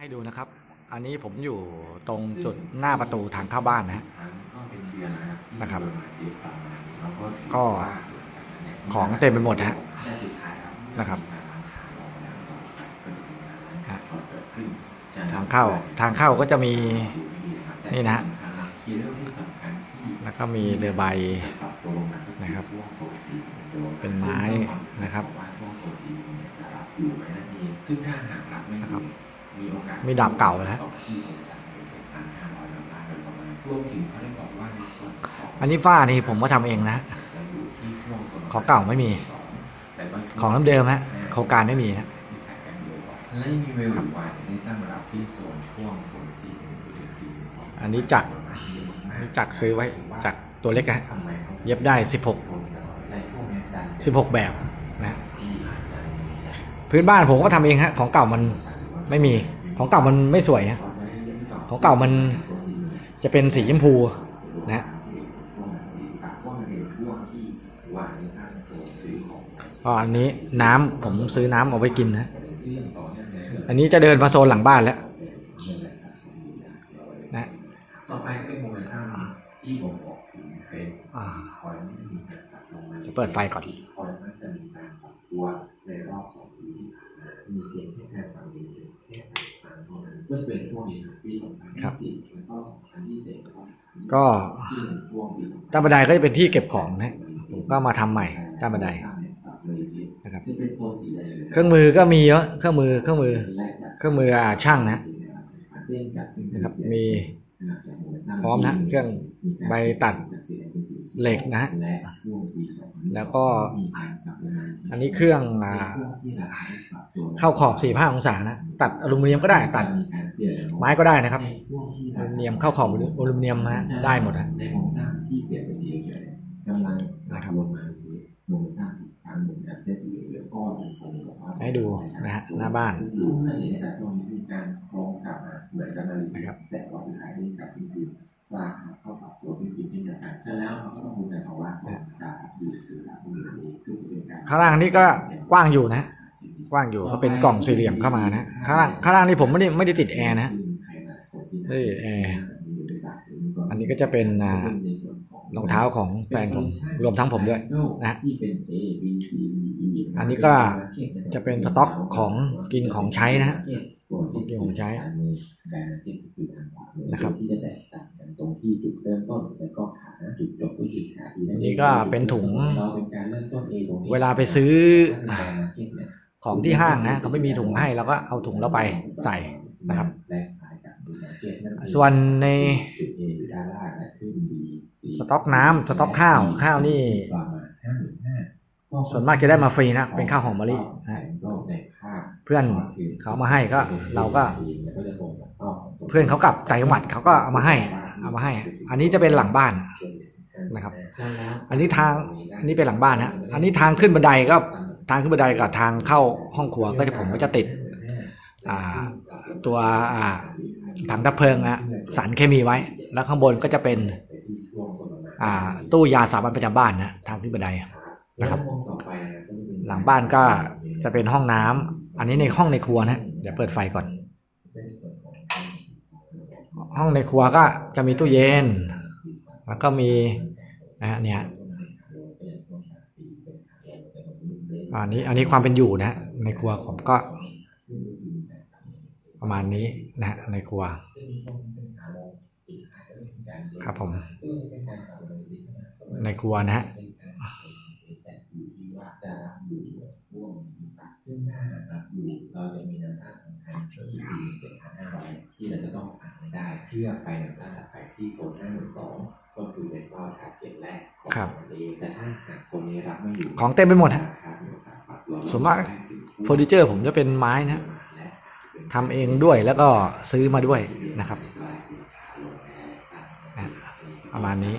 ให้ดูนะครับ อันนี้ผมอยู่ตรงจุดหน้าประตูทางเข้าบ้านนะก็เป็นเดือนนะครับที่นะครับโดนมาเยอะประมาณนี้แล้วก็ถือก็ว่าของเต็มไปหมดฮะแต่สุดท้ายแล้วนะครับมีการล้างขาลงน้ำต่อไปก็จะมีการล้างขาช็อตเกิดขึ้นฉะนั้นทางเข้าทางเข้าก็จะมีดูให้ดีครับแต่นี่นะที่สำคัญนะคีย์เรื่องที่สำคัญที่แล้วก็มีเรือใบจะปรับตัวลงมาก็อนะครับช่วงโซนสีเหมือนเดิมเป็นไม้นะครับว่าช่วงโซนสีเนี่ยจะรับอยู่ไหมนั่นเองซึ่งถ้าหากรับไม่อนะครับยู่ มีโอกาสมีดาบเก่าแล้วต่อที่สงสัยเป็นเจ็ดพันห้าร้อยดอลลาร์โดยประมาณรวมถึงเขาได้บอกว่าในส่วนของอันนี้ฝ้านี่ผมก็ทำเองนะจะอยู่ที่ช่วงส่วนของเก่าไม่มีแต่ก็ของเดิมๆฮะโครงการไม่มีนะและมีเวลหรือวันได้ตั้งรับที่โซนช่วงโซนสี่ถึงสี่สองอันนี้จักรอันนี้จักรซื้อไว้จากตัวเล็กนะเย็บได้16 16แบบนะ พื้นบ้านผมก็ทำเองฮะ ของเก่ามัน ไม่มี ของเก่ามันไม่สวยฮะของเก่ามันจะเป็นสีชมพูนะก็อันนี้น้ำผมซื้อน้ำเอาไว้กินนะ อันนี้จะเดินมาโซนหลังบ้านแล้วนะต่อไปก็เป็นโมเมนตัมที่บ่งบอกถึงเฟสอ่าคอยไม่มีการตัดลงมาจะเปิดไฟก่อนคอยมันจะมีการปรับตัวในรอบสอง นั้นก็จะเป็นช่วงนี้นะปี2020แล้วก็2021แล้วก็ก็ที่หนึ่งช่วงปีใต้บันไดก็จะเป็นที่เก็บของนะผมก็มาทำใหม่ใต้บันไดนะครับจะเป็นโซนสีแดงเครื่องมือก็มีเยอะเครื่องมือเครื่องมือ เครื่องมืออ่าช่างนะนะครับมีพร้อมนะเครื่องใบตัดเหล็กนะแล้วก็ อันนี้เครื่องอ่าเข้าขอบสี่ห้าองศานะ ตัดอลูมิเนียมก็ได้ตัด ไม้ก็ได้นะครับอลูมิเนียมเข้าขอบอลูมิเนียมนะได้หมดนะในโมเมนตัมที่เปลี่ยนเป็นสีเขียวเนี่ยกำลังนะครับวนมาโมเมนตัมอีกครั้งหนึ่งแบบเส้นสีเหลืองก็ยังคงบอกว่าให้ดูนะฮะหน้าบ้านดูเพื่อเห็นจากช่วงนี้มีการโครงกลับมาเหมือนจะมารีนะครับแต่ว่าสุดท้ายนี่กลับคืนว่าเข้าปรับตัวขึ้นจริงๆเช่นเดียวกันฉะนั้นแล้วเราก็ต้องดูกันว่าการอยู่หรือรับมือนี้ซึ่งจะเป็นการข้างล่างนี่ก็กว้างอยู่นะ กว้างอยู่ก็เป็นกล่องสี่เหลี่ยมเข้ามานะข้างล่างข้างล่างนี่ผมไม่ได้ไม่ได้ติดแอร์นะเฮ้ยแอร์อันนี้ก็จะเป็นอ่ารองเท้าของแฟนผมรวมทั้งผมด้วยนะที่เป็น A B C D E อันนี้ก็จะเป็นสต็อกของกินของใช้นะฮะกินของใช้นะครับที่จะแตกต่างกันตรงที่จุดเริ่มต้นแล้วก็ขาจุดจบก็คือขาอันนี้ก็เป็นถุงเราเป็นการเริ่มต้น A ตรงนี้เวลาไปซื้อ ของที่ห้างนะเขาไม่มีถุงให้เราก็เอาถุงเราไปใส่นะครับ ส่วนในจุด A อยู่ด้านล่างและขึ้น B C สต็อกน้ำสต็อกข้าวข้าวนี่ประมาณห้าหมื่นห้าส่วนมากจะได้มาฟรีนะเป็นข้าวหอมมะลินะในภาพเพื่อนเขาเอามาให้ก็เราก็ เพื่อนเขากลับต่างจังหวัดเขาก็เอามาให้เอามาให้ อันนี้จะเป็นหลังบ้านนะครับ อันนี้ทางอันนี้เป็นหลังบ้านนะอันนี้ทางขึ้นบันไดก็ ทางขึ้นบันไดกับทางเข้าห้องครัวก็จะผมก็จะติดอ่าตัวอ่าถังดับเพลิงอะสารเคมีไว้ แล้วข้างบนก็จะเป็นอ่าตู้ยาสามัญประจำบ้านนะทางขึ้นบันไดนะครับ หลังบ้านก็จะเป็นห้องน้ำอันนี้ในห้องในครัวนะเดี๋ยวเปิดไฟก่อน ห้องในครัวก็จะมีตู้เย็น แล้วก็มีนะเนี่ย อันนี้อันนี้ความเป็นอยู่นะในครัวผมก็ ประมาณนี้นะฮะในครัว ครับผม ในครัวนะฮะซึ่งถ้าหากรับอยู่เราจะมีแนวต้านสำคัญที่4,700 ที่เราจะต้องผ่านให้ได้เพื่อไปแนวต้านถัดไปที่โซน512 ก็คือเป็นเป้าทาร์เก็ตแรกของครับมันเองแต่ถ้าหากโซนนี้รับไม่อยู่ ของเต็มไปหมดฮะราคามีโอกาสปรับลด ส่วนมากเฟอร์นิเจอร์ ผมจะเป็นไม้นะทำเองด้วยแล้วก็ซื้อมาด้วยนะครับประมาณนี้